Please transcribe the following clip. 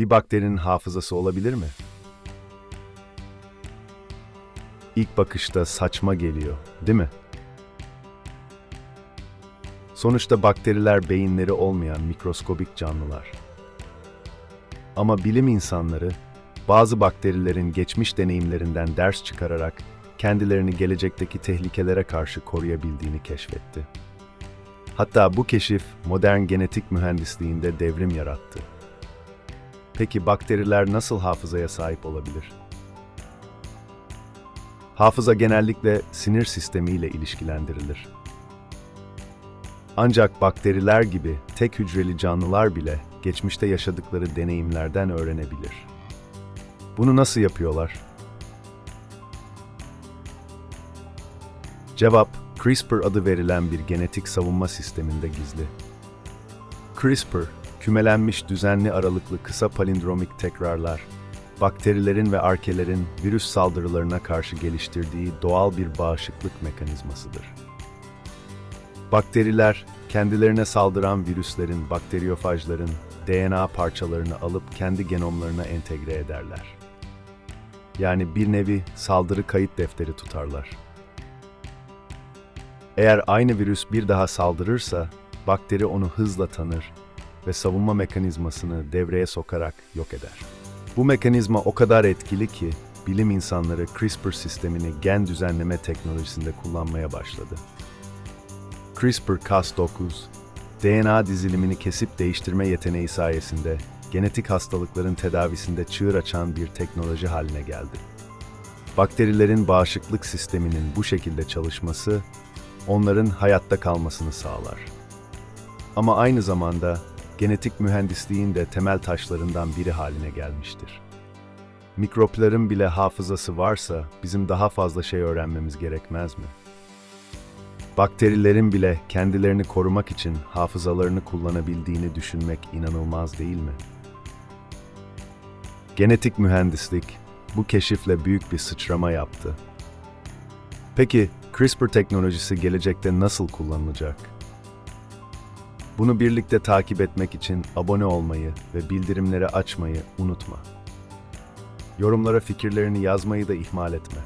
Bir bakterinin hafızası olabilir mi? İlk bakışta saçma geliyor, değil mi? Sonuçta bakteriler beyinleri olmayan mikroskobik canlılar. Ama bilim insanları bazı bakterilerin geçmiş deneyimlerinden ders çıkararak kendilerini gelecekteki tehlikelere karşı koruyabildiğini keşfetti. Hatta bu keşif modern genetik mühendisliğinde devrim yarattı. Peki bakteriler nasıl hafızaya sahip olabilir? Hafıza genellikle sinir sistemiyle ilişkilendirilir. Ancak bakteriler gibi tek hücreli canlılar bile geçmişte yaşadıkları deneyimlerden öğrenebilir. Bunu nasıl yapıyorlar? Cevap, CRISPR adı verilen bir genetik savunma sisteminde gizli. CRISPR, kümelenmiş düzenli aralıklı kısa palindromik tekrarlar, bakterilerin ve arkelerin virüs saldırılarına karşı geliştirdiği doğal bir bağışıklık mekanizmasıdır. Bakteriler, kendilerine saldıran virüslerin, bakteriyofajların DNA parçalarını alıp kendi genomlarına entegre ederler. Yani bir nevi saldırı kayıt defteri tutarlar. Eğer aynı virüs bir daha saldırırsa, bakteri onu hızla tanır ve savunma mekanizmasını devreye sokarak yok eder. Bu mekanizma o kadar etkili ki, bilim insanları CRISPR sistemini gen düzenleme teknolojisinde kullanmaya başladı. CRISPR-Cas9, DNA dizilimini kesip değiştirme yeteneği sayesinde genetik hastalıkların tedavisinde çığır açan bir teknoloji haline geldi. Bakterilerin bağışıklık sisteminin bu şekilde çalışması, onların hayatta kalmasını sağlar. Ama aynı zamanda genetik mühendisliğin de temel taşlarından biri haline gelmiştir. Mikropların bile hafızası varsa bizim daha fazla şey öğrenmemiz gerekmez mi? Bakterilerin bile kendilerini korumak için hafızalarını kullanabildiğini düşünmek inanılmaz değil mi? Genetik mühendislik bu keşifle büyük bir sıçrama yaptı. Peki CRISPR teknolojisi gelecekte nasıl kullanılacak? Bunu birlikte takip etmek için abone olmayı ve bildirimleri açmayı unutma. Yorumlara fikirlerini yazmayı da ihmal etme.